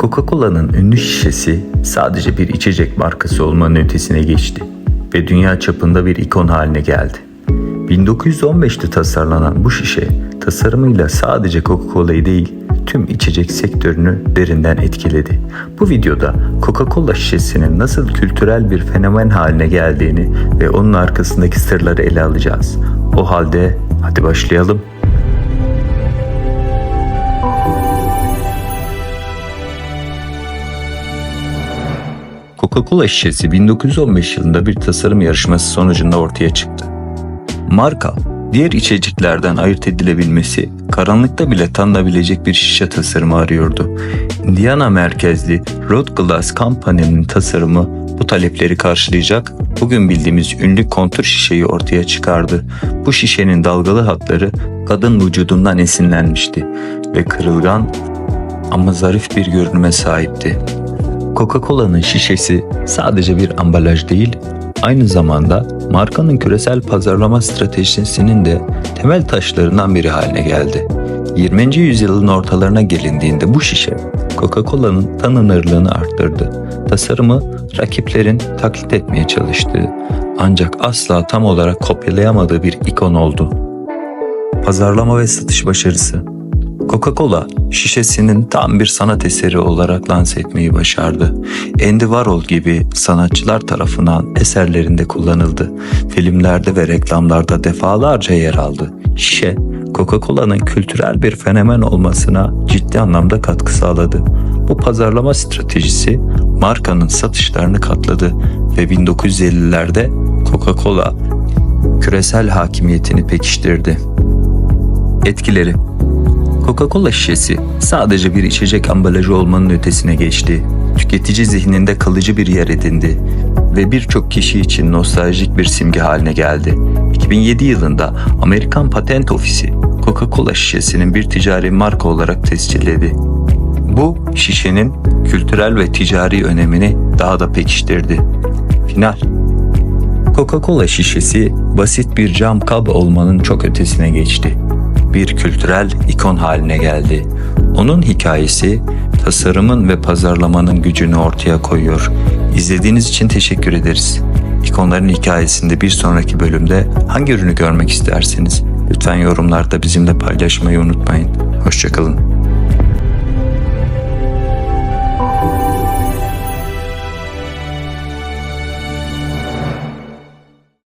Coca-Cola'nın ünlü şişesi sadece bir içecek markası olmanın ötesine geçti ve dünya çapında bir ikon haline geldi. 1915'te tasarlanan bu şişe tasarımıyla sadece Coca-Cola'yı değil tüm içecek sektörünü derinden etkiledi. Bu videoda Coca-Cola şişesinin nasıl kültürel bir fenomen haline geldiğini ve onun arkasındaki sırları ele alacağız. O halde hadi başlayalım. Coca-Cola şişesi 1915 yılında bir tasarım yarışması sonucunda ortaya çıktı. Marka, diğer içeceklerden ayırt edilebilmesi, karanlıkta bile tanınabilecek bir şişe tasarımı arıyordu. Indiana merkezli Road Glass Company'nin tasarımı bu talepleri karşılayacak, bugün bildiğimiz ünlü kontur şişeyi ortaya çıkardı. Bu şişenin dalgalı hatları kadın vücudundan esinlenmişti ve kırılgan ama zarif bir görünüme sahipti. Coca-Cola'nın şişesi sadece bir ambalaj değil, aynı zamanda markanın küresel pazarlama stratejisinin de temel taşlarından biri haline geldi. 20. yüzyılın ortalarına gelindiğinde bu şişe Coca-Cola'nın tanınırlığını arttırdı. Tasarımı rakiplerin taklit etmeye çalıştığı ancak asla tam olarak kopyalayamadığı bir ikon oldu. Pazarlama ve satış başarısı Coca-Cola şişesinin tam bir sanat eseri olarak lanse etmeyi başardı. Andy Warhol gibi sanatçılar tarafından eserlerinde kullanıldı. Filmlerde ve reklamlarda defalarca yer aldı. Şişe, Coca-Cola'nın kültürel bir fenomen olmasına ciddi anlamda katkı sağladı. Bu pazarlama stratejisi markanın satışlarını katladı ve 1950'lerde Coca-Cola küresel hakimiyetini pekiştirdi. Etkileri Coca-Cola şişesi sadece bir içecek ambalajı olmanın ötesine geçti. Tüketici zihninde kalıcı bir yer edindi ve birçok kişi için nostaljik bir simge haline geldi. 2007 yılında Amerikan Patent Ofisi Coca-Cola şişesinin bir ticari marka olarak tescilledi. Bu şişenin kültürel ve ticari önemini daha da pekiştirdi. Final Coca-Cola şişesi basit bir cam kab olmanın çok ötesine geçti bir kültürel ikon haline geldi. Onun hikayesi tasarımın ve pazarlamanın gücünü ortaya koyuyor. İzlediğiniz için teşekkür ederiz. İkonların hikayesinde bir sonraki bölümde hangi ürünü görmek isterseniz lütfen yorumlarda bizimle paylaşmayı unutmayın. Hoşçakalın.